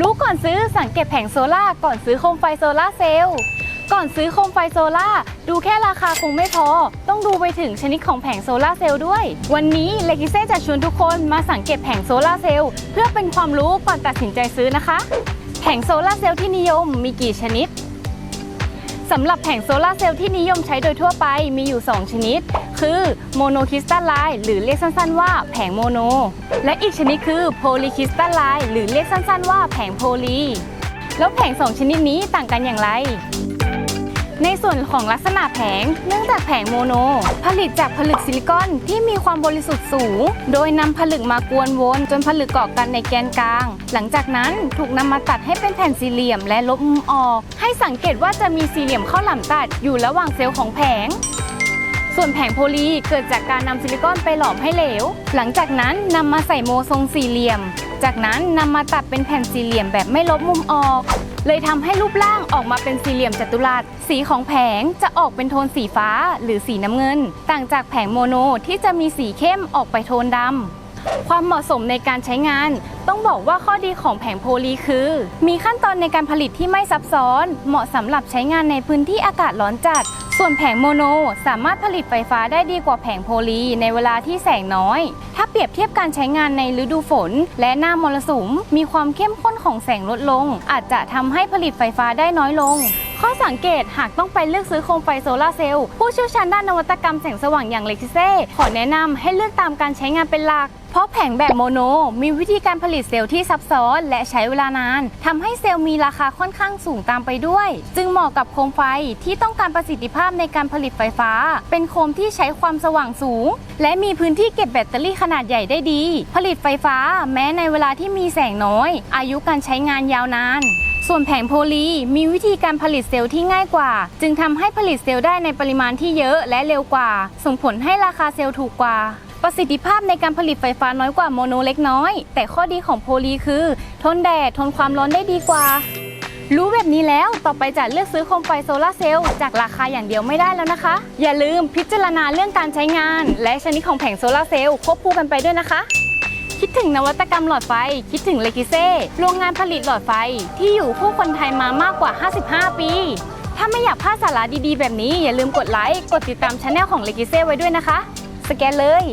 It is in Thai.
รู้ก่อนซื้อสังเกตแผงโซล่าก่อนซื้อโคมไฟโซล่าเซลล์ก่อนซื้อโคมไฟโซล่าดูแค่ราคาคงไม่พอ ต้องดูไปถึงชนิดของแผงโซล่าเซลล์ด้วย วันนี้เลกิเซ่จะชวนทุกคนมาสังเกตแผงโซล่าเซลล์เพื่อเป็นความรู้ก่อนตัดสินใจซื้อนะคะ แผงโซล่าเซลล์ที่นิยมมีกี่ชนิดสำหรับแผงโซลาเซลล์ที่นิยมใช้โดยทั่วไปมีอยู่ 2 ชนิด คือโมโนคริสตัลไลน์หรือเรียกสั้นๆ ว่าแผงโมโน และอีกชนิดคือโพลีคริสตัลไลน์หรือเรียกสั้นๆ ว่าแผงโพลีแล้วแผง2ชนิดนี้ต่างกันอย่างไร ในส่วนของลักษณะแผงเนื่องจากแผงโมโน ผลิตจากผลึกซิลิคอนที่มีความบริสุทธิ์สูง โดยนำผลึกมากวนวนจนผลึกเกาะกันในแกนกลาง หลังจากนั้นถูกนำมาตัดให้เป็นแผ่นสี่เหลี่ยมและลบมุมออก ให้สังเกตว่าจะมีสี่เหลี่ยมข้าวหลามตัดอยู่ระหว่างเซลล์ของแผง ส่วนแผงโพลีเกิดจากการนำซิลิคอนไปหลอมให้เหลว หลังจากนั้นนำมาใส่โมทรงสี่เหลี่ยม จากนั้นนำมาตัดเป็นแผ่นสี่เหลี่ยมแบบไม่ลบมุมออก เลยทำให้รูปร่างออกมาเป็นสี่เหลี่ยมจัตุรัส สีของแผงจะออกเป็นโทนสีฟ้าหรือสีน้ำเงิน ต่างจากแผงโมโนที่จะมีสีเข้มออกไปโทนดำความเหมาะสมในการใช้งาน ต้องบอกว่าข้อดีของแผงโพลีคือ มีขั้นตอนในการผลิตที่ไม่ซับซ้อน เหมาะสำหรับใช้งานในพื้นที่อากาศร้อนจัด ส่วนแผงโมโนสามารถผลิตไฟฟ้าได้ดีกว่าแผงโพลีในเวลาที่แสงน้อย ถ้าเปรียบเทียบการใช้งานในฤดูฝน และหน้ามรสุม มีความเข้มข้นของแสงลดลง อาจจะทำให้ผลิตไฟฟ้าได้น้อยลง ข้อสังเกตหากต้องไปเลือกซื้อโคมไฟโซลาร์เซลล์ผู้เชี่ยวชาญด้านนวัตกรรมแสงสว่างอย่างเล็กซิเซ่ขอแนะนำให้เลือกตามการใช้งานเป็นหลัก ราะแผงแบบโมโน มีวิธีการผลิตเซลล์ที่ซับซ้อนและใช้เวลานานทำให้เซลล์มีราคาค่อนข้างสูงตามไปด้วย จึงเหมาะกับโคมไฟที่ต้องการประสิทธิภาพในการผลิตไฟฟ้า เป็นโคมที่ใช้ความสว่างสูง และมีพื้นที่เก็บแบตเตอรี่ขนาดใหญ่ได้ดี ผลิตไฟฟ้า แม้ในเวลาที่มีแสงน้อย อายุการใช้งานยาวนาน ส่วนแผงโพลีมีวิธีการผลิตเซลล์ที่ง่ายกว่า จึงทำให้ผลิตเซลล์ได้ในปริมาณที่เยอะและเร็วกว่า ส่งผลให้ราคาเซลล์ถูกกว่า ประสิทธิภาพในการผลิตไฟฟ้าน้อยกว่าโมโนเล็กน้อย แต่ข้อดีของโพลีคือ ทนแดดทนความร้อนได้ดีกว่า รู้แบบนี้แล้วต่อไปจะเลือกซื้อโคมไฟโซลาร์เซลล์จากราคาอย่างเดียวไม่ได้แล้วนะคะ อย่าลืมพิจารณาเรื่องการใช้งาน และชนิดของแผงโซลาร์เซลล์ควบคู่กันไปด้วยนะคะ ดถึงนวัตกรรมหลอดไฟ คิดถึงเลกิเซ่โรงงานผลิตหลอดไฟที่อยู่คู่คนไทยมามากกว่า 55 ปี ถ้าไม่อยากพลาดสาระดีๆ แบบนี้ อย่าลืมกดไลค์ กดติดตามช anel ของเลกิเซ่ไว้ด้วยนะคะ สแกนเลย